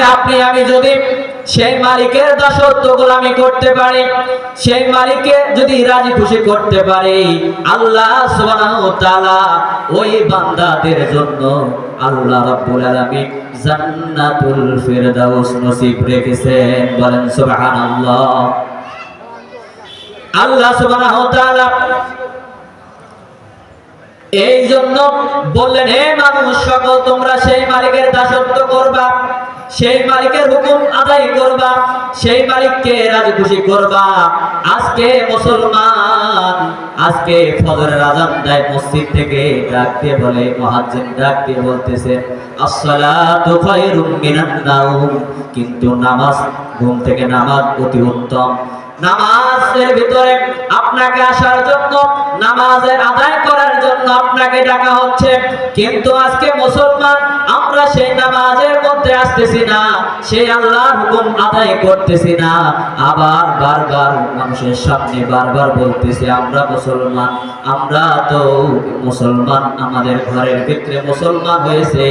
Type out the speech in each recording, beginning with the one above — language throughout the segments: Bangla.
তাহলে আপনি, আমি যদি সেই মালিকের দাসত্ব গোলামি করতে পারি, সেই মালিককে যদি রাজি খুশি করতে পারি, আল্লাহ সুবহানাহু তাআলা ওই বান্দাদের জন্য আল্লাহ রাব্বুল আলামিন জান্নাতুল ফিরদাউস নসিব রেখেছেন। বলেন সুবহানাল্লাহ। আল্লাহ সুবহানাহু তাআলা এই জন্য বললেন হে মানুষ সকল, তোমরা সেই মালিকের দাসত্ব করবা, সেই মালিকের হুকুম আদায় করবা, সেই মালিককে রাজি খুশি করবা। আজকে মুসলমান, আজকে ফজরের আজান দেয়, মসজিদ থেকে ডাক বলে মুয়াজ্জিন ডাক বলতেছে, আসসালাতু খায়রুম মিনান কিন্তু নামাজ, ঘুম থেকে নামাজ অতি উত্তম। নামাজের ভিতরে আপনাকে আসার জন্য, নামাজের আদায় করার জন্য আপনাকে ডাকা হচ্ছে। কিন্তু আজকে মুসলমান আমরা সেই নামাজের মধ্যে আসতেছি না, সেই আল্লাহর হুকুম আদায় করতেছি না। আবার বারবার মানুষের সামনে বারবার বলতেছি, আমরা মুসলমান, আমরা তো মুসলমান, আমাদের ঘরের ভিতরে মুসলমান হয়েছে,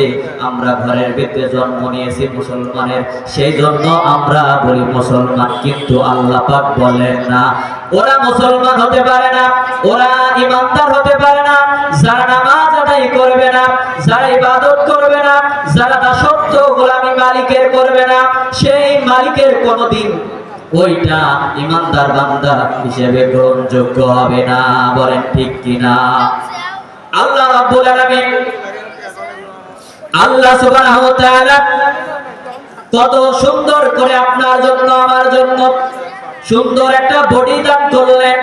আমরা ঘরের ভিতরে জন্ম নিয়েছি মুসলমানের, সেই জন্য আমরা বলি মুসলমান, কিন্তু আল্লাহ পাক বলেন না। ওরা মুসলমান হতে পারে না, ওরা ইমানদার হতে পারে না, যারা নামাজ করবে না, যারা ইবাদত করবে না, যারা দাসত্ব গোলামি মালিকের করবে না, সেই মালিকের কোনোদিন ওইটা ইমানদার বান্দা হিসেবে গ্রহণযোগ্য হবে না, বলেন ঠিক কিনা? আল্লাহ রাব্বুল আলামিন আল্লাহ সুবহানাহু ওয়া তাআলা কত সুন্দর করে আপনার জন্য, আমার জন্য সুন্দর একটা বডি দান করলেন।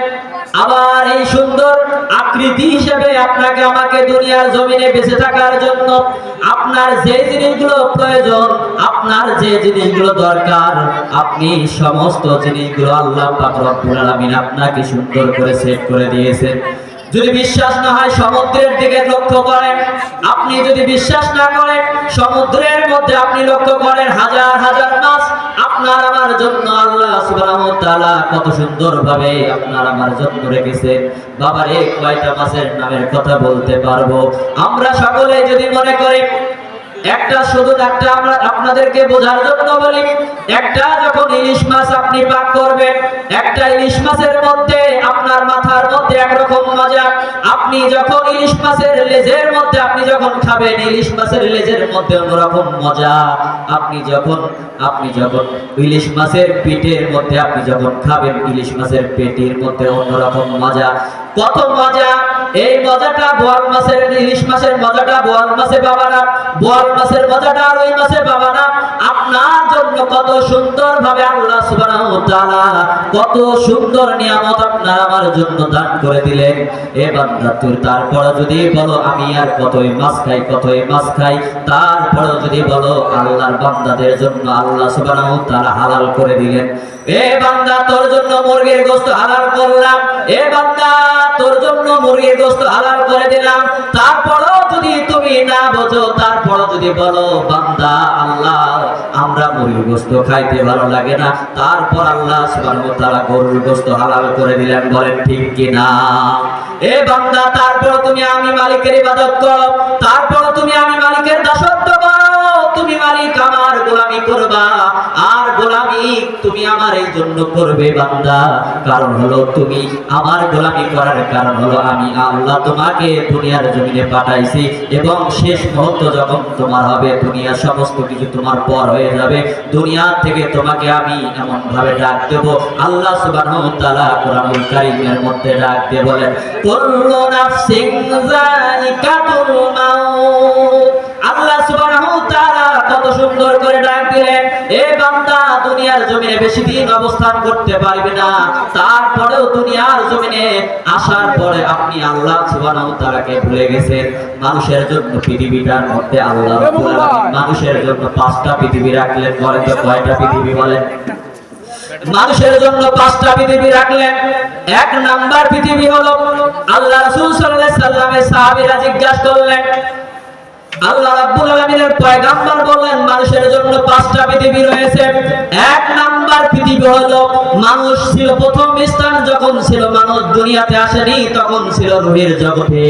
আবার এই সুন্দর আকৃতি হিসেবে আপনাকে আমাকে দুনিয়ার জমিনে বেঁচে থাকার জন্য আপনার যে জিনিসগুলো প্রয়োজন, আপনার যে জিনিসগুলো দরকার, আপনি সমস্ত জিনিসগুলো আল্লাহ পাক রব্বুল আলামিন আপনাকে সুন্দর করে সেট করে দিয়েছেন। যদি বিশ্বাস না হয় সমুদ্রের দিকে লক্ষ্য করেন, আপনি যদি বিশ্বাস না করেন, সমুদ্রের মধ্যে আপনি লক্ষ্য করেন হাজার হাজার মাছ, আপনার আমার জন্য আল্লাহ সুবহানাহু তাআলা কত সুন্দরভাবে আপনার আমার জন্য রেখেছেন বাবার এই কয়টা মাছের নামের কথা বলতে পারব? আমরা সকলে যদি মনে করি একটা শুধু একটা আমরা আপনাদেরকে বোঝার জন্য বলি, একটা যখন ইলিশ মাছ আপনি পাক করবেন, একটা ইলিশ মাছের মধ্যে আপনার মাথার মধ্যে একরকম মজা। আপনি যখন ইলিশ মাছের লেজের মধ্যে, আপনি যখন খাবেন, ইলিশ মাছের লেজের মধ্যে অন্যরকম মজা। আপনি যখন আপনি যখন ইলিশ মাছের পেটের মধ্যে আপনি যখন খাবেন, ইলিশ মাছের পেটের মধ্যে অন্যরকম মজা। কত মজা! এই মজাটা বোয়াল মাছের ইলিশ মাছের মজাটা বোয়াল মাছে পাবা না, বোয়াল মাছের মজাটা আর ওই মাছে পাবা না। আপনার জন্য কত সুন্দর ভাবে আল্লাহ সুবহানাহু তাআলা কত সুন্দর নিয়ামত আপনার আমার জন্য দান করে দিলেন। এ বান্দা তুই তারপর যদি বলো, আমি আর কতই মাছ খাই, কতই মাছ খাই তারপর যদি বলো, আল্লাহর বান্দাদের জন্য আল্লাহ সুবহানাহু তাআলা হালাল করে দিলেন। এ বান্দা, তোর জন্য মুরগির হালাল করলাম। এ বান্দা, তোর জন্য মুরগির হালাল করে দিলাম। তারপরও যদি তুমি না বোঝো, তারপরও যদি বলো, বান্দা, আল্লাহ, আমরা মুরগির গোশত খাইতে ভালো লাগে না। তারপর আল্লাহ সুবহানাহু তাআলা গরুর গোশত হালাল করে দিলেন, বলেন, ঠিক কি না? এ বান্দা তারপর তুমি আমি মালিকের ইবাদত করো। তারপর তুমি আমি আমার এই জন্য করবে বান্দা। কারণ হলো তুমি আমার গোলামি করার কারণ হলো আমি আল্লাহ তোমাকে দুনিয়ার জমিনে পাঠাইছি এবং শেষ মুহূর্ত যখন তোমার হবে, দুনিয়ার সমস্ত কিছু তোমার পর হয়ে যাবে। দুনিয়া থেকে তোমাকে আমি এমন ভাবে ডাক দেব। আল্লাহ সুবহানাহু ওয়া তাআলা কোরআনুল কারীমের মধ্যে ডাক দিয়ে বলেন, কুল্লু নাফসিন যায়িকাতুল মাউত। আল্লাহ সুবহানাহু ওয়া তাআলা কত সুন্দর করে ডাক দিলেন। এ বান্দা দুনিয়ার জমিনে বেশি দিন অবস্থান করতে পারবে না। তারপরেও দুনিয়ার জমিনে আসার পরে আপনি আল্লাহ সুবহানাহু তাআলাকে ভুলে গেছেন। মানুষের জন্য পৃথিবীটার মধ্যে আল্লাহ মানুষের জন্য পাঁচটা পৃথিবী রাখলেন বলেন তো কয়টা পৃথিবী বলেন? মানুষের জন্য পাঁচটা পৃথিবী রাখলেন। এক নাম্বার পৃথিবী হলো আল্লাহ রাসূল সাল্লাল্লাহু আলাইহি সাল্লামের সাহাবীরা জিজ্ঞাসা করলেন আল্লাহ মানুষের জন্য পাঁচটা পৃথিবী রয়েছে। এক নাম্বার পৃথিবী হলো, মানুষ ছিল প্রথম স্থান, যখন ছিল মানুষ দুনিয়াতে আসেনি, তখন ছিল জগতে।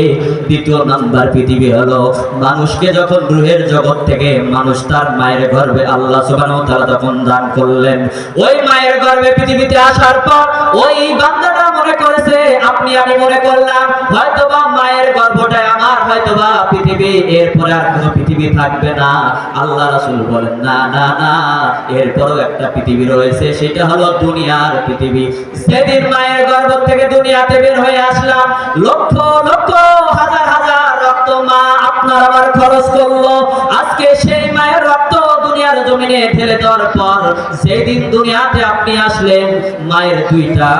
দ্বিতীয় নাম্বার পৃথিবী হলো, মানুষকে যখন রুহের জগৎ থেকে মানুষ তার মায়ের গর্ভে আল্লাহ সুবহানাহু ওয়া তাআলা তখন দান করলেন। ওই মায়ের গর্ভে পৃথিবীতে আসার পর, ওই বান্দাটা মনে করেছে? আপনি আমি মনে করলাম, হয়তোবা মায়ের গর্ভটাই আমার, হয়তোবা পৃথিবী, এরপরে আর কোনো পৃথিবী থাকবে না। আল্লাহ রাসুল বলেন, না না না, এরপরও একটা পৃথিবী রয়েছে, সেটা হলো দুনিয়ার পৃথিবী। সেদিন মায়ের গর্ভ থেকে দুনিয়াতে বের হয়ে আসলাম। লক্ষ লক্ষ, হাজার আপনার খরচ করল। আজকে সেই মায়ের রক্ত দুনিয়ার জমিনে ঢেলে দেওয়ার পর সেই দিন দুনিয়াতে আপনি আসলেন, মায়ের দুইটা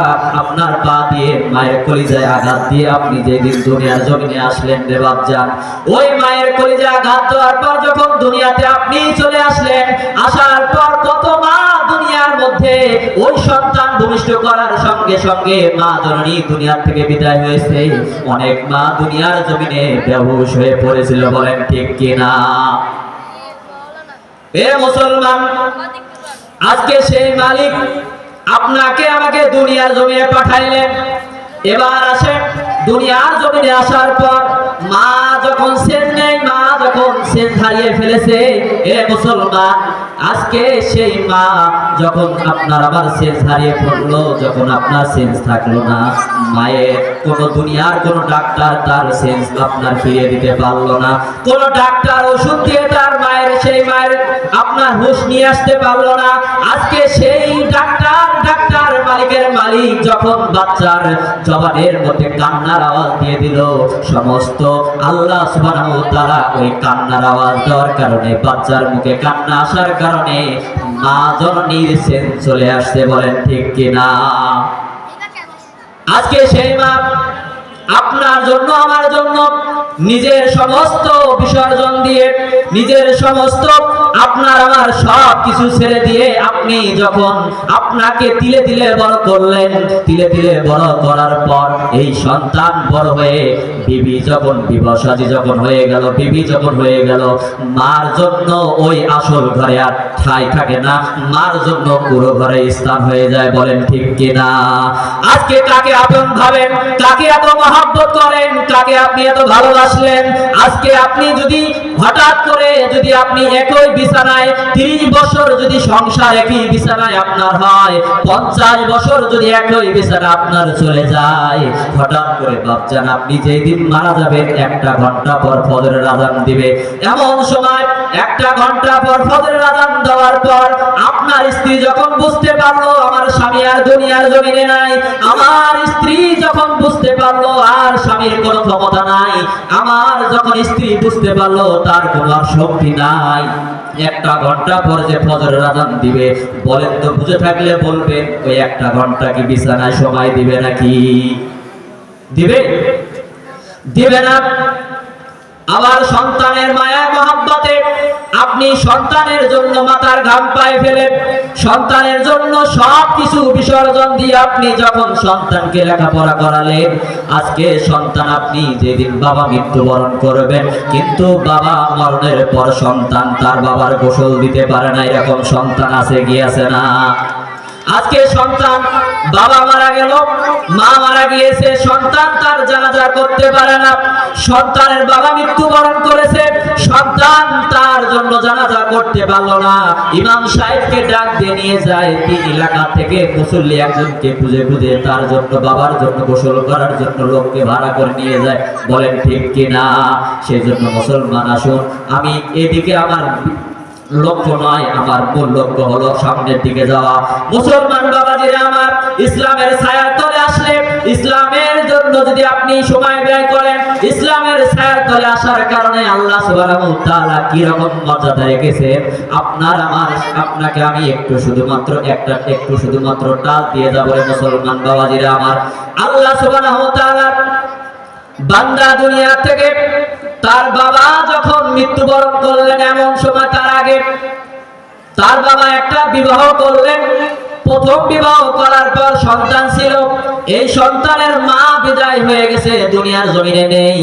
আপনার পা দিয়ে, মায়ের কলিজায় আঘাত দিয়ে আপনি যেদিন দুনিয়ার জমিনে আসলেন রে বাপজান ওই মায়ের কলিজায় আঘাত দেওয়ার পর যখন দুনিয়াতে আপনি চলে আসলেন, আসার পর কত মা দুনিয়ার মধ্যে ওই সন্তান ভূমিষ্ঠ করার সঙ্গে সঙ্গে মা জননী দুনিয়ার থেকে বিদায় হয়েছে। অনেক মা দুনিয়ার জমিনে বেহুশ হয়ে পড়েছিল, বলেন ঠিক কিনা? এ মুসলমান, আজকে সেই মালিক আপনাকে আমাকে দুনিয়ার জমিনে পাঠাইলেন। এবার আসেন, দুনিয়ার জমিনে আসার পর মা যখন সেন নেই মা যখন সেন হারিয়ে ফেলেছে, এ মুসলমান, আজকে সেই মা যখন আপনার আবার সেন্স হারিয়ে পড়ল যখন আপনার সেন্স থাকল না, মায়ের কোন দুনিয়ার কোন ডাক্তার তার সেন্স আপনার ফিরিয়ে দিতে পারল না। কোন ডাক্তার ওষুধ দিয়ে তার মায়ের, সেই মায়ের আপনার হুঁশ নিয়ে আসতে পারল না। আজকে সেই ডাক্তার ডাক্তার মালিকের মালিক যখন বাচ্চার জবানের মধ্যে কান্নার আওয়াজ দিয়ে দিল, সমস্ত আল্লাহ ওয়া তাআলা ওই কান্নার আওয়াজ দেওয়ার কারণে, বাচ্চার মুখে কান্না আসার কারণে মা জননীর সেন চলে আসছে বলেন ঠিক কিনা? আজকে সেই মা আপনার জন্য, আমার জন্য নিজের সমস্ত বিসর্জন দিয়ে, নিজের সমস্ত আপনার আমার সব কিছু ছেড়ে দিয়ে আপনি যখন আপনাকে তিলে তিলে বড় করলেন, তিলে তিলে বড় করার পর এই সন্তান বড় হয়ে বিবি যখন বিবসাজি যখন হয়ে গেল, বিবি যখন হয়ে গেল, মার জন্য ওই আসল ঘরে আর ঠাই থাকে না। মার জন্য পুরো ঘরে স্থান হয়ে যায়, বলেন ঠিক কিনা? আজকে কাকে আপন ভাবেন? কাকে এত মহাব্বত করেন? কাকে আপনি এত ভালোবাসলেন আজকে আপনি যদি হঠাৎ করে যদি আপনি একই বিছানায় তিরিশ বছর যদি সংসার একই বিছানায় আপনার হয়, পঞ্চাশ বছর যদি একই বিছানা আপনার চলে যায়, হঠাৎ করে ভাবছেন আপনি যেই দিন মারা যাবেন, একটা ঘণ্টা পর ফজরের আজান দিবে। এমন সময় একটা ঘণ্টা পর ফজরের আজান দেওয়ার পর আপনার স্ত্রী যখন বুঝতে পারল, আমার স্বামী আর দুনিয়ার জমিনে নাই, আমার স্ত্রী যখন বুঝতে পারল, আর স্বামীর কোনো ক্ষমতা নাই আমার যখন স্ত্রী বুঝতে পারল তার কোনো আর শক্তি নাই, একটা ঘণ্টা পর যে ফজরের আজান দিবে, বলেন তো বুঝে থাকলে বলবে ওই একটা ঘণ্টা কি বিছানায় সময় দিবে নাকি? দিবে? দিবে না। আবার সন্তানের মায়া মহাব্বতে আপনি সন্তানের জন্য মাতার ঘাম পায়ে ফেলে সন্তানের জন্য সব কিছু বিসর্জন দিয়ে আপনি যখন সন্তানকে লেখাপড়া করালেন, আজকে সন্তান আপনি যেদিন বাবা মৃত্যুবরণ করবেন, কিন্তু বাবা মরণের পর সন্তান তার বাবার গোসল দিতে পারে না এরকম সন্তান আছে গিয়েছে না? আজকে সন্তান বাবা মারা গেল, মা মারা গিয়েছে, সন্তান তার জানাজা করতে পারে না। সন্তানের বাবা মৃত্যুবরণ করেছে, সন্তান তার জন্য জানাজা করতে পারল না। ইমাম সাহেবকে ডাক দিয়ে নিয়ে যায়, তিন এলাকা থেকে মুসল্লি একজনকে খুঁজে খুঁজে তার জন্য, বাবার জন্য গোসল করার জন্য লোককে ভাড়া করে নিয়ে যায়। বলেন, ঠিক কিনা সেই জন্য মুসলমান, আসুন। আমি এদিকে আমার লক্ষ্য নয় আমার, মূল লক্ষ্য হলো সামনের দিকে যাওয়া। মুসলমান বাবাজিরা আমার, ইসলামের ছায়ার তলে আসলে, ইসলামের জন্য যদি আপনি সময় ব্যয় করেন, ইসলামের ছায়ার তলে আসার কারণে আল্লাহ সুবহানাহু তাআলা কি রকম মর্যাদা রেখেছেন? আপনার, আমার, আপনাকে আমি একটু শুধুমাত্র একটা, একটু শুধুমাত্র ডাল দিয়ে যাব মুসলমান বাবাজিরা আমার। আল্লাহ সুবহানাহু তাআলা বান্দা দুনিয়া থেকে তার বাবা যখন মৃত্যুবরণ করলেন এমন সময় তার আগে তার বাবা একটা বিবাহ করলেন। প্রথম বিবাহ করার পর সন্তান ছিল। এই সন্তানের মা বিদায় হয়ে গেছে, দুনিয়ার জমিনে নেই।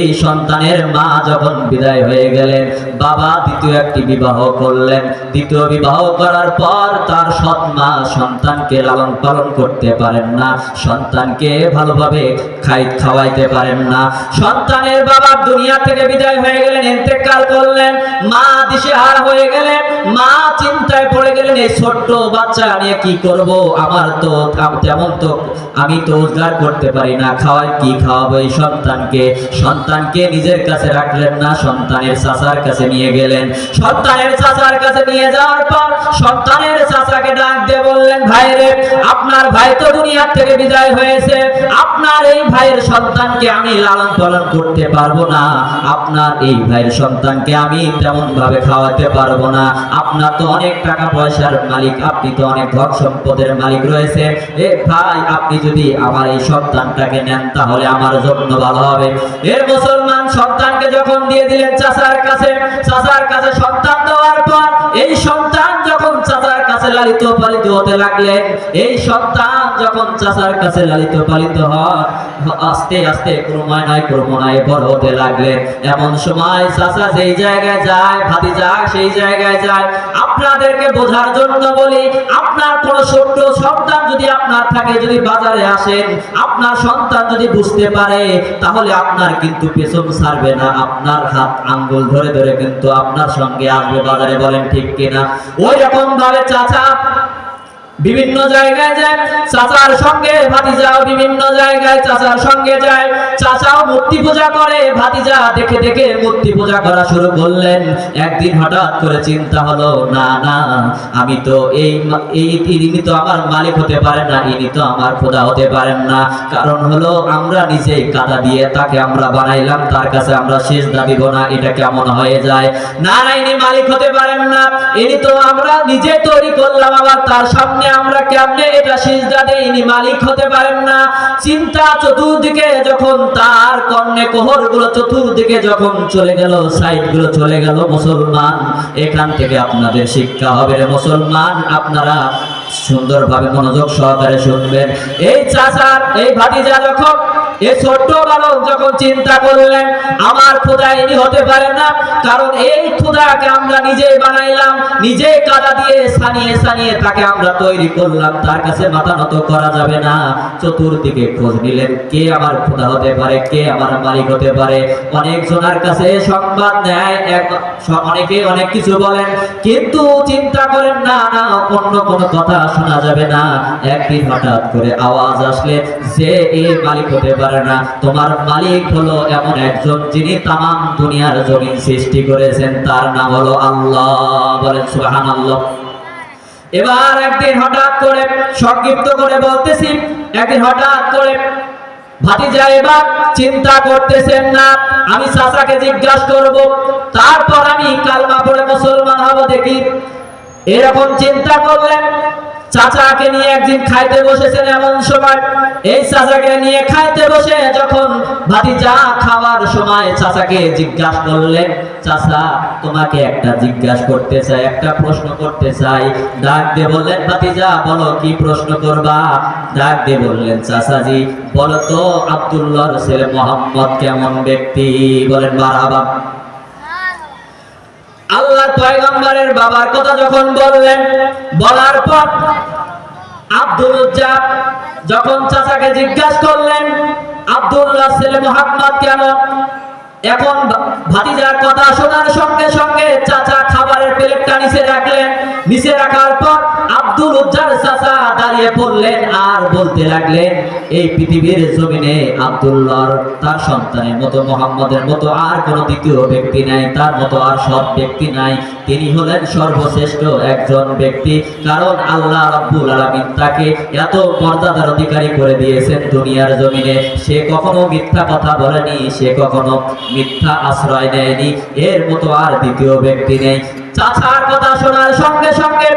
এই সন্তানের মা যখন বিদায় হয়ে গেলেন, বাবা দ্বিতীয় একটি বিবাহ করলেন। দ্বিতীয় বিবাহ করার পর তার সৎ মা সন্তানকে লালন পালন করতে পারেন না, সন্তানকে ভালোভাবে খাই খাওয়াইতে পারেন না। সন্তানের বাবা দুনিয়া থেকে বিদায় হয়ে গেলেন, ইন্তেকাল করলেন, মা দিশেহার হয়ে গেলেন, মা চিন্তায় পড়ে গেলেন, এই ছোট্ট বাচ্চা নিয়ে কি করব? আমার তো তেমন তো আমি তো রোজগার করতে পারি না। খাওয়াই কি খাওয়াবো এই সন্তানকে? সন্তানকে নিজের কাছে রাখলেন না, সন্তানের চাচার কাছে নিয়ে গেলেন। সন্তানের চাচার কাছে নিয়ে যাওয়ার পর সন্তানের চাচাকে ডাক দিয়ে বললেন, ভাই রে, আপনার ভাই তো দুনিয়ার থেকে বিদায় হয়েছে। আপনার এই ভাইয়ের সন্তানকে আমি লালন পালন করতে পারব না। আপনার এই ভাইয়ের সন্তানকে আমি তেমন ভাবে খাওয়াতে পারব না। আপনার তো অনেক টাকা পয়সার মালিক, আপনি তো অনেক ধন সম্পদের মালিক রয়েছে। এ ভাই, আপনি যদি আমার এই সন্তানটাকে নেন, তাহলে আমার জন্য ভালো হবে। এর মুসলমান সন্তানকে যখন দিয়ে দিলেন চাষার কাছে, চাচার কাছে সন্তান দেওয়ার পর, এই সন্তান যখন কাছে লালিত পালিত হতে লাগলেন এই সন্তান যখন চাচার কাছে লালিত পালিত হয়, আস্তে আস্তে ক্রমান্বয়ে ক্রমান্বয়ে বড় হতে লাগলেন এমন সময় চাচা যেই জায়গায় যায়, ভাতিজা সেই জায়গায় যায়। আপনাদেরকে বোঝার জন্য বলি, আপনার কোন ছোট্ট সন্তান যদি আপনার থাকে, যদি বাজারে আসেন, আপনার সন্তান যদি বুঝতে পারে, তাহলে আপনার কিন্তু পেছন ছাড়বে না, আপনার হাত আঙ্গুল ধরে ধরে কিন্তু আপনার সঙ্গে আসবে বাজারে, বলেন ঠিক কিনা? ওই রকম ভাবে চাচা বাঁচা বিভিন্ন জায়গায় যায়, চাচার সঙ্গে ভাতিজাও বিভিন্ন জায়গায় চাচার সঙ্গে যায়। চাচাও মূর্তি পূজা করে, ভাতিজা দেখে দেখে মূর্তি পূজা করা শুরু করলেন। একদিন হঠাৎ করে চিন্তা হলো, না না, আমি তো এই এই ইনি তো আমার মালিক হতে পারেন না, ইনি তো আমার খোদা হতে পারেন না। কারণ হলো আমরা নিজেই কাদা দিয়ে তাকে আমরা বানাইলাম, তার কাছে আমরা শেষ দাবিব না, এটা কেমন হয়ে যায়? না না, ইনি মালিক হতে পারেন না, ইনি তো আমরা নিজে তৈরি করলাম আবার তার সামনে আমরা কেমনে এটা সিজদা দেই ইনি মালিক হতে পারেন না। চিন্তা চতুর্দিকে যখন তার কর্ণে কোহরগুলো চতুর্দিকে যখন চলে গেল সাইডগুলো চলে গেল, মুসলমান, এখান থেকে আপনাদের শিক্ষা হবে মুসলমান, আপনারা সুন্দরভাবে মনোযোগ সহকারে শুনবেন এই চাচার এই ভাতিজা যখন, এই ছোট্ট বালক যখন চিন্তা করলেন, আমার খোদা ইনি হতে পারে না, কারণ এই খোদাকে আমরা নিজেই বানাইলাম, নিজেই কাদা দিয়ে সানিয়ে সানিয়ে তাকে আমরা তৈরি করলাম, তার কাছে মাথা নত করা যাবে না। চতুর্দিকে খোঁজ নিলেন, কে আমার খোদা হতে পারে, কে আমার মালিক হতে পারে? অনেক জনের কাছে সংবাদ নেয় অনেকে অনেক কিছু বলেন, কিন্তু চিন্তা করেন, না না, অন্য কোনো কথা শোনা যাবে না। একদিন হঠাৎ করে আওয়াজ আসলে যে মালিক হতে পারে না। তোমার মালিক হলো এমন একজন যিনি দুনিয়ার জমিন সৃষ্টি করেছেন। তার নাম হলো আল্লাহ। বলেন, সুবহানাল্লাহ। এবার একদিন হঠাৎ করে সংক্ষিপ্ত করে বলতেছি, একদিন হঠাৎ করে এবার চিন্তা করতেছেন না। আমি চাচাকে জিজ্ঞাসা করব, তারপর আমি কালমা পড়ে মুসলমান হব দেখি। এরকম চিন্তা করলেন চাচাকে নিয়ে একদিন খাইতে বসেছেন এমন সময়। এই চাচাকে নিয়ে খাইতে বসে যখন ভাতিজা খাওয়ার সময় চাচাকে জিজ্ঞাসা করলেন চাচা, তোমাকে একটা জিজ্ঞাসা করতে চাই, একটা প্রশ্ন করতে চাই। ডাক দিয়ে বললেন, ভাতিজা, বলো, কি প্রশ্ন করবা? ডাক দিয়ে বললেন, চাচাজি, বলো তো, আব্দুল্লাহর ছেলে মোহাম্মদ কেমন ব্যক্তি? বলেন মারহাবা আল্লাহর পয়গম্বরের বাবার কথা যখন বললেন, বলার পর আব্দুল উজ্জাব যখন চাচাকে জিজ্ঞাসা করলেন আব্দুল্লাহ ছেলে মোহাম্মদ কেমন এখন ভাতিজার কথা শোনার সঙ্গে সঙ্গে চাচা খাবারের প্লেটটা নিচে রাখলেন। নিচে রাখার পর আব্দুল উজ্জার দাঁড়িয়ে পড়লেন আর বলতে লাগলেন, এই পৃথিবীর জমিনে আব্দুল্লাহর তার সন্তানের মতো, মোহাম্মদের মতো আর কোনো দ্বিতীয় ব্যক্তি নাই, তার মতো আর সব ব্যক্তি নাই। তিনি হলেন সর্বশ্রেষ্ঠ একজন ব্যক্তি, কারণ আল্লাহ রাব্বুল আলামিন তাকে এত মর্যাদার অধিকারী করে দিয়েছেন দুনিয়ার জমিনে। সে কখনো মিথ্যা কথা বলেনি, সে কখনো মিথ্যা আশ্রয় নেয়নি, এর মতো আর দ্বিতীয় ব্যক্তি নেই। চাচার কথা শোনার সঙ্গে সঙ্গে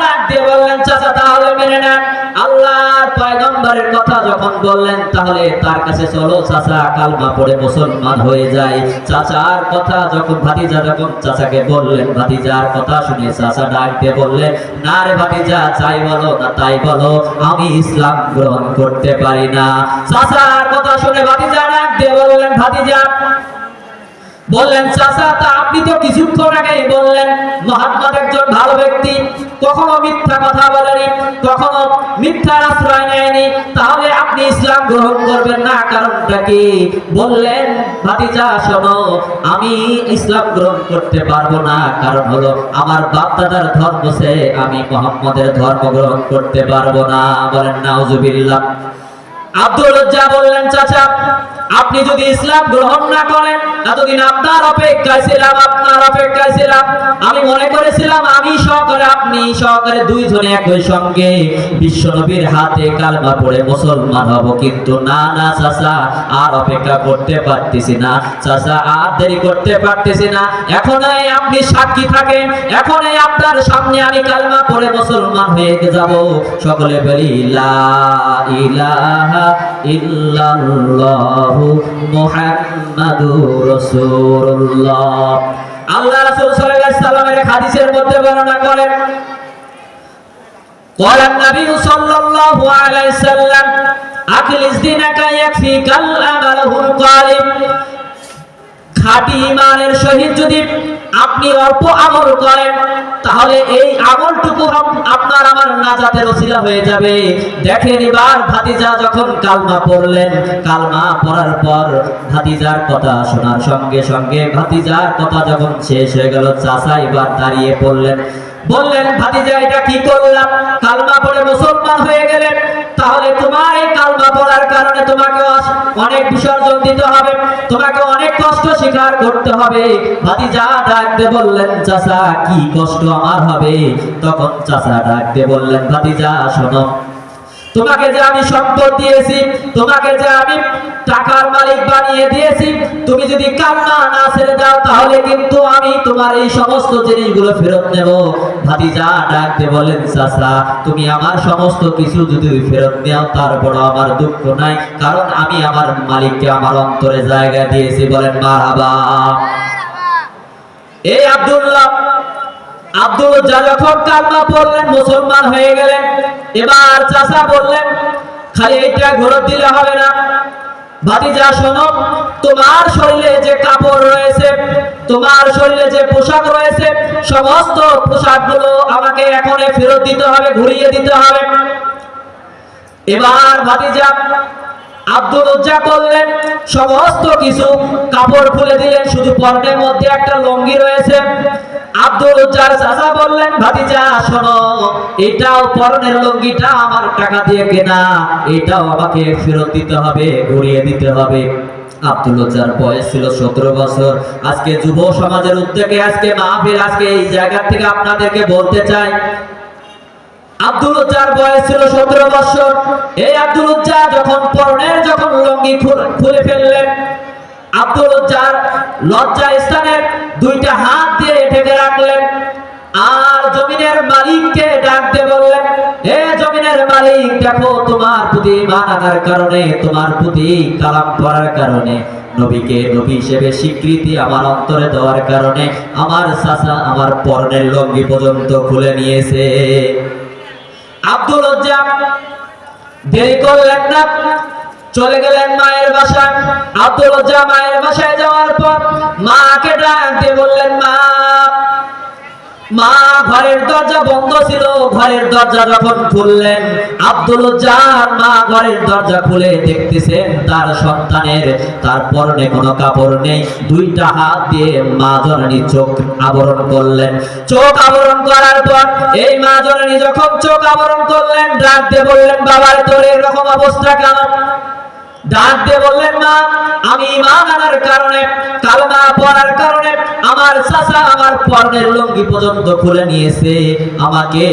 ডাক দিয়ে বললেন, চাচা, তাহলে মেনে নেন। আল্লাহর পয়গম্বরের কথা যখন বললেন, তাহলে তার কাছে চলো, চাচা কালমা পড়ে মুসলমান হয়ে যায়। চাচার কথা যখন, ভাতিজা যখন চাচাকে বললেন, ভাতিজার কথা শুনে চাচা ডাক দিয়ে বললেন, না রে ভাতিজা চাই বলো না, তাই বলো, আমি ইসলাম গ্রহণ করতে পারি না। চাচার কথা শুনে ভাতিজা ডাক দিয়ে বললেন, ভাতিজা বললেন, চাচা, তা আপনি তো কিছুক্ষণ আগেই বললেন মোহাম্মদ একজন ভালো ব্যক্তি। কখনো মিথ্যা কথা বলেনি, কখনো মিথ্যার আশ্রয় নেয়নি। তাহলে আপনি ইসলাম গ্রহণ করবেন না, কারণটা কি? বললেন, ভাতিজা, শোনো, আমি ইসলাম গ্রহণ করতে পারব না। কারণ হলো, আমার বাপ দাদার ধর্ম সে, আমি মোহাম্মদের ধর্ম গ্রহণ করতে পারব না। বলেন, নাউজুবিল্লাহ। আব্দুল লজ্জা বললেন, চাচা, আপনি যদি ইসলাম গ্রহণ না করেন, এতদিন আপনার অপেক্ষায় ছিলাম, আপনার অপেক্ষায় ছিলাম। আমি মনে করেছিলাম, আমি সহকারে, আপনি সহকারে দুইজনে একই সঙ্গে। বিশ্বনবীর হাতে কালমা পড়ে মুসলমান হব, কিন্তু না না, চাচা, আর অপেক্ষা করতে পারতেছি না। চাচা, আর দেরি করতে পারতেছি না। এখনই আপনি সাক্ষী থাকেন এখনই আপনার সামনে আমি কালমা পড়ে মুসলমান হয়ে যাব। সকলে বলি ইলাহা ইল্লাল্লাহু মুহাম্মাদুর রাসূলুল্লাহ আল্লাহ রাসূল সাল্লাল্লাহু আলাইহি সাল্লামের হাদিসের মধ্যে বর্ণনা করেন قال النبي صلى الله عليه وسلم أخلص دينك يكفيك الأمل القالب খাঁটি ইমানের সহিত যদি আপনি অল্প আমল করেন তাহলে এই আমলটুকু আপ- আপনার আমার নাজাতের ওসিলা হয়ে যাবে। দেখেন এবার ভাতিজা যখন কালমা পড়লেন, কালমা পড়ার পর ভাতিজার কথা শোনার সঙ্গে সঙ্গে ভাতিজার কথা যখন শেষ হয়ে গেল, চাচা এবার দাঁড়িয়ে পড়লেন। বললেন, ভাতিজা, এটা কি করলাম? কালমা পড়ে মুসলমান হয়ে গেলেন। তাহলে তোমার এই কালমা পড়ার কারণে তোমাকে অনেক বিসর্জন দিতে হবে। তোমাকে অনেক কষ্ট স্বীকার করতে হবে। ভাতিজা ডাকতে বললেন, চাচা, কি কষ্ট আমার হবে? তখন চাচা ডাকতে বললেন, ভাতিজা, শোনো তোমাকে যে আমি সম্পদ দিয়েছি, তোমাকে যে আমি টাকার মালিক বানিয়ে দিয়েছি, তুমি যদি কান্না না ছেড়ে দাও, তাহলে কিন্তু আমি তোমার এই সমস্ত জিনিসগুলো ফেরত নেব। ভাতিজা ডাকতে বলেন, চাচা, তুমি আমার সমস্ত কিছু যদি ফেরত নাও তারপর আমার দুঃখ নাই, কারণ আমি আমার মালিককে আমার অন্তরে জায়গা দিয়েছি। বলেন, মারহাবা। এই আব্দুল্লাহ, আব্দুল যা যখন কান্না পড়লেন মুসলমান হয়ে গেলেন এবার চাষা বললেন, খালি এইটা ঘোরত দিলে হবে না। ভাতিজা, শোনো, তোমার শরীরে যে কাপড় রয়েছে, তোমার শরীরে যে পোশাক রয়েছে, সমস্ত পোশাকগুলো আমাকে এখন ফেরত দিতে হবে, ঘুরিয়ে দিতে হবে। এবার ভাতিজা আব্দুল উজ্জা করলেন সমস্ত কিছু কাপড় খুলে দিলেন শুধু পর্ণের মধ্যে একটা লঙ্গি রয়েছে আব্দুল উজ্জার চাচা বললেন, ভাতিজা, শোনো, এটাও পরনের লঙ্গিটা আমার টাকা দিয়ে কেনা। এটাও আমাকে ফেরত দিতে হবে ঘুরিয়ে দিতে হবে। আব্দুল উজ্জার বয়স ছিল সতেরো বছর। আজকে যুব সমাজের উদ্যোগে, আজকে মাহফিল, আজকে এই জায়গা থেকে আপনাদেরকে বলতে চাই, আব্দুল উজ্জার বয়স ছিল সতেরো বছর। এই আব্দুল উজ্জা যখন পরনের যখন লঙ্গি খুলে ফেললেন আব্দুল উজ্জার লজ্জা স্থানের দুইটা হাত দিয়ে ঢেকে রাখলেন আর জমিনের মালিককে ডাক দিয়ে বললেন হে জমিনের মালিক, দেখো তোমার প্রতি ইমান আনার কারণে, তোমার প্রতি কালাম পড়ার কারণে, নবীকে নবী হিসেবে স্বীকৃতি আমার অন্তরে দেওয়ার কারণে, আমার চাচা আমার পরনের লঙ্গি পর্যন্ত খুলে নিয়েছে। আব্দুল দেরি করলেন না। চলে গেলেন মায়ের বাসায়। আব্দুল উজ্জা মায়ের বাসায় যাওয়ার পর মাকে ডাক দিয়ে বললেন, মা মা, ঘরের দরজা বন্ধ ছিল। ঘরের দরজা যখন খুললেন, আব্দুল উজ্জার মা ঘরের দরজা খুলে দেখতেছেন তার সন্তানের তার পরনে কোনো কাপড় নেই। দুইটা হাত দিয়ে মা জননী চোখ আবরণ করলেন। চোখ আবরণ করার পর এই মা জননী যখন চোখ আবরণ করলেন ডাক দিয়ে বললেন, বাবার তোর এরকম অবস্থা কেন? ডাক দিয়ে বললেন, মা, আমি ইমান আনার কারণে, কালমা পড়ার কারণে আমার চাচা আমার পর্ণের লঙ্গি পর্যন্ত খুলে নিয়েছে। আমাকে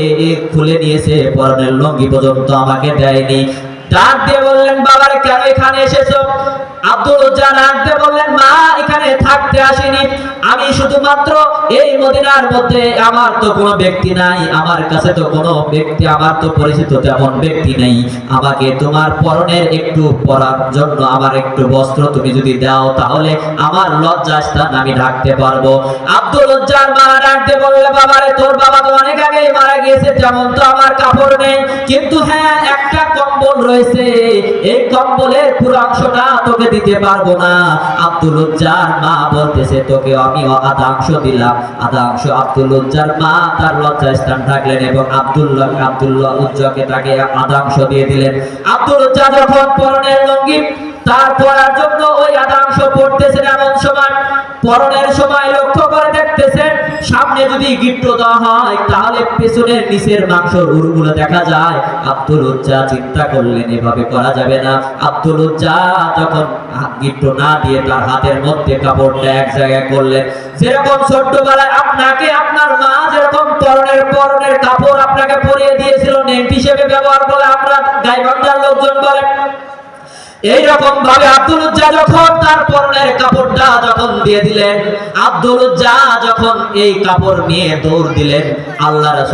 খুলে নিয়েছে পরনের লঙ্গি পর্যন্ত আমাকে দেয়নি। ডাক দিয়ে বললেন, বাবার কেন এখানে এসেছ? আব্দুল জান বললেন, মা, এখানে থাকতে আসিনি। আমি শুধুমাত্র এই মদিনার মধ্যে আমার তো কোনো ব্যক্তি নাই, আমার কাছে তো কোনো ব্যক্তি, আমার তো পরিচিত তেমন ব্যক্তি নেই। আমাকে তোমার পরনের একটু পরার জন্য আমার একটু বস্ত্র তুমি যদি দাও, তাহলে আমার লজ্জা স্থান আমি ঢাকতে পারব। আব্দুল উজ্জার মা ডাকতে বললে, বাবারে, তোর বাবা তো অনেক আগেই মারা গিয়েছে, তেমন তো আমার কাপড় নেই। কিন্তু হ্যাঁ একটা কম্বল রয়েছে। এই কম্বলের পুরো অংশটা তোকে দিতে পারব না। আব্দুল উজ্জার মা বলতেছে, তোকে আমি দিলাম। আব্দুল উজ্জার মা তার লজ্জায় স্থান থাকলেন এবং আব্দুল্লাহ আব্দুল্লাহ উজ্জাকে তাকে আদাংশ দিয়ে দিলেন। আব্দুল উজ্জা যখন পরনের লঙ্গি তার পরার জন্য ওই আদাংশ পড়তেছেন এমন সময়, পরনের সময় লক্ষ্য করে দেখতেছেন, সামনে যদি গিট্ট দেওয়া হয়, তাহলে পেছনের নিচের মাংস উড়গুলো দেখা যায়। আব্দুল উজ্জা চিন্তা করলেন, এভাবে করা যাবে না। আব্দুল উজ্জা হাত গিট্ট না দিয়ে তার হাতের মধ্যে কাপড়টা এক জায়গায় করলেন, যেরকম ছোট্টবেলায় আপনাকে, আপনার মা যেরকম পরনের পরনের কাপড় আপনাকে পরিয়ে দিয়েছিল, নেট হিসেবে ব্যবহার করে আমরা গাইবান্ধার লোকজন বলে এইরকম ভাবে আব্দুল উজ্জা যখন তার পরনের কাপড়টা যখন দিয়ে দিলেন আব্দুল উজ্জা যখন এই কাপড় নিয়ে দৌড় দিলেন, আল্লাহ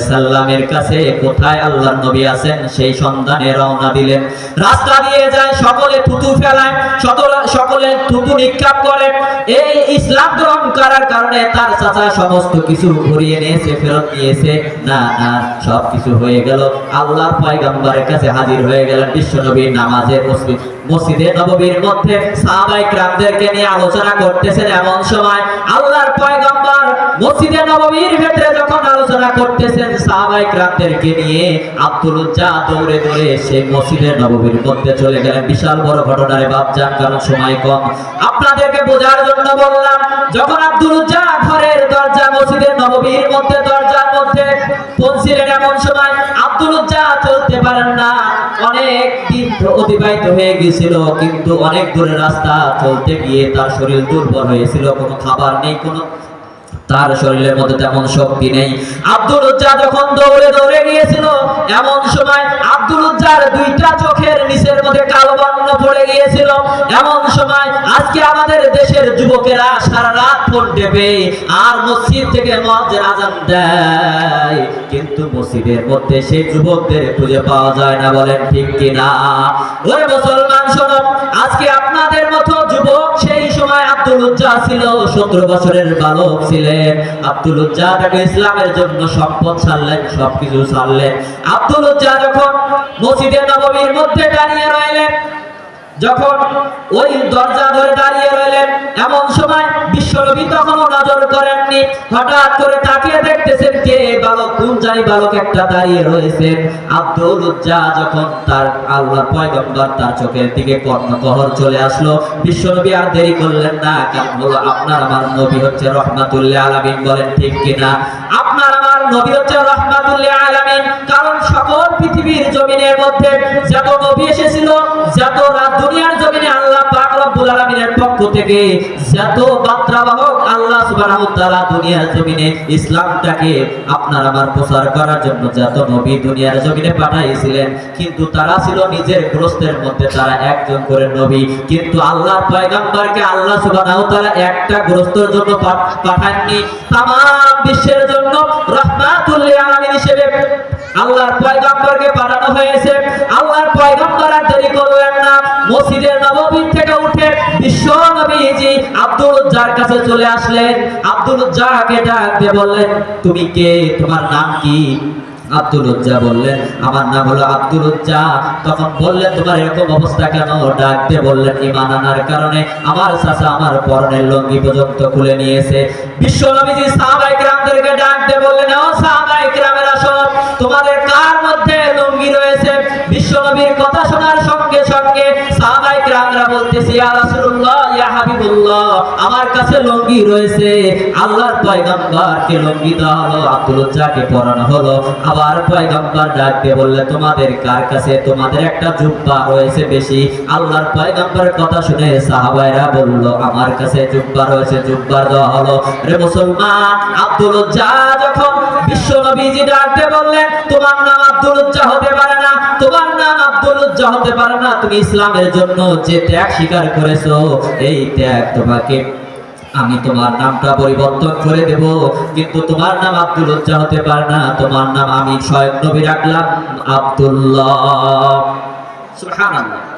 সাল্লামের কাছে কোথায় নবী আছেন সেই রওনা দিলেন। রাস্তা দিয়ে যায়, সকলে থুতু ফেলায়, সকলে- থুতু করে। এই ইসলাম গ্রহণ করার কারণে তার চাচা সমস্ত কিছু ঘুরিয়ে নিয়েছে, ফেরত নিয়েছে না না সব কিছু হয়ে গেল। আল্লাহর কাছে হাজির হয়ে গেলেন বিশ্বনবী নামাজের মসজিদ মসজিদে নববীর মধ্যে সাহাবাই নিয়ে আলোচনা করতেছেন এমন সময় আল্লাহর পয়গম্বর মসজিদে নববীর যখন আলোচনা করতেছেন সাহাবাই নিয়ে আব্দুল দৌড়ে দৌড়ে সেই মসজিদে নববীর মধ্যে চলে গেলেন। বিশাল বড় ঘটনারে বাপ যান কারণ সময় কম। আপনাদেরকে বোঝার জন্য বললাম, যখন আব্দুল উজ্জা ঘরের দরজা, মসজিদে নববীর মধ্যে দরজার মধ্যে পৌঁছিলেন, এমন সময় আব্দুল উজ্জা চলতে পারেন না। অনেক দিন অতিবাহিত হয়ে গেছিল, কিন্তু অনেক দূরে রাস্তা চলতে গিয়ে তার শরীর দুর্বল হয়েছিল, কোনো খাবার নেই, কোনো তার শরীরের মধ্যে তেমন শক্তি নেই। আব্দুল উজ্জা যখন দৌড়ে দৌড়ে গিয়েছিল, এমন সময় আব্দুল উজ্জার দুইটা চোখের নিচের মধ্যে কালো বর্ণ পড়ে গিয়েছিল। এমন সময় আজকে আমাদের দেশের যুবকেরা সারা রাত ফোন টেপে আর মসজিদ থেকে মসজিদ আজান দেয়। কিন্তু মসজিদের মধ্যে সেই যুবকদের খুঁজে পাওয়া যায় না, বলেন ঠিক কিনা? ওরে মুসলমান, শোনো, আজকে আপনাদের মতো যুবক সেই সময় আব্দুল উজ্জা ছিল, সতেরো বছরের বালক ছিলেন। আব্দুল উজ্জা ইসলামের জন্য সম্পদ ছাড়লেন সবকিছু ছাড়লেন আব্দুল উজ্জা যখন মসজিদে নববীর মধ্যে দাঁড়িয়ে রইলেন যখন ওই দরজা ধরে দাঁড়িয়ে রইলেন, এমন সময় বিশ্বনবী তখনও নজর করেননি। হঠাৎ করে তাকিয়ে দেখতেছেন কে? বালক, কোন জানি বালক একটা দাঁড়িয়ে রয়েছেন আব্দুল উজ্জা যখন তার আল্লাহ পয়গম্বর তার চোখের দিকে কর্ণকহর চলে আসলো বিশ্বনবী আর দেরি করলেন না, কারণ হলো আপনার আমার নবী হচ্ছে রহমাতুল্লাহ আলামিন। বলেন, ঠিক কিনা? আপনার আমার নবী হচ্ছে রহমাতুল্লাহ আলামিন। সকল পৃথিবীর জমিনের মধ্যে যত নবী এসেছিল, যত রাত দুনিয়ার জমিনে আল্লাহ পাক রব্বুল আলামিনের পক্ষ থেকে যত বার্তাবাহক আল্লাহ সুবহানাহু তাআলা দুনিয়ার জমিনে ইসলামটাকে আপনার আমার প্রচার করার জন্য যত নবী দুনিয়ার জমিনে পাঠাইছিলেন, কিন্তু তারা ছিল নিজের গ্রস্তের মধ্যে, তারা একজন করে নবী। কিন্তু আল্লাহর পয়গম্বরকে আল্লাহ সুবহানাহু তাআলা একটা গ্রস্তর জন্য পাঠাননি। তাম বিশ্বের জন্য রহমাতুল্লিল আলামিন হিসেবে আল্লাহর পয়গম্বরকে পাঠানো হয়েছে। আল্লাহর পয়গম্বর আর দেরি করলেন না। মসজিদের নববী থেকে উঠে বিশ্ব নবীজি আব্দুল উজ্জার কাছে চলে আসলেন। আব্দুল উজ্জাকে ডাক দিয়ে বললেন, তুমি কে? তোমার নাম কি? আব্দুল উজ্জা বললেন, আমার নাম হলো আব্দুল উজ্জা। তখন বললেন, তোমার এরকম অবস্থা কেন? ডাকতে বললেন ইমান আনার কারণে আমার চাচা আমার পরনের লঙ্গি পর্যন্ত খুলে নিয়েছে। বিশ্ব নবীজি সাহাবাই গ্রামদেরকে ডাক বললেন, ও সাহাবাই নবীর কথা শোনার সঙ্গে সঙ্গে সাহাবাই গ্রামরা বলতেছি ইয়া রাসূলুল্লাহ ইয়া হাবিবুল্লাহ, আমার কাছে লঙ্গি রয়েছে। আল্লাহর পয়গম্বরকে লঙ্গি দেওয়া হলো আব্দুল উজ্জাকে পরানো হলো। আবার পয়গম্বর ডাক দিয়ে বললে, তোমাদের কার কাছে? তোমাদের একটা জুব্বা রয়েছে বেশি। আল্লাহর পয়গম্বরের কথা শুনে সাহাবাইরা বলল, আমার কাছে জুব্বা রয়েছে, জুব্বা দেওয়া হলো। রে মুসলমান, আব্দুল উজ্জা যখন বিশ্ব নবীজি ডাক দিয়ে বললেন তোমার নাম আব্দুল উজ্জা হতে পারে না, তোমার নাম আব্দুল উজ্জা হতে পারে না, তুমি ইসলামের জন্য যে ত্যাগ স্বীকার করেছ এই ত্যাগ তোমাকে আমি তোমার নামটা পরিবর্তন করে দেব। কিন্তু তোমার নাম আব্দুল উজ্জা হতে পারে না। তোমার নাম আমি স্বয়ং নবী রাখলাম আব্দুল্লাহ। সুবহানাল্লাহ।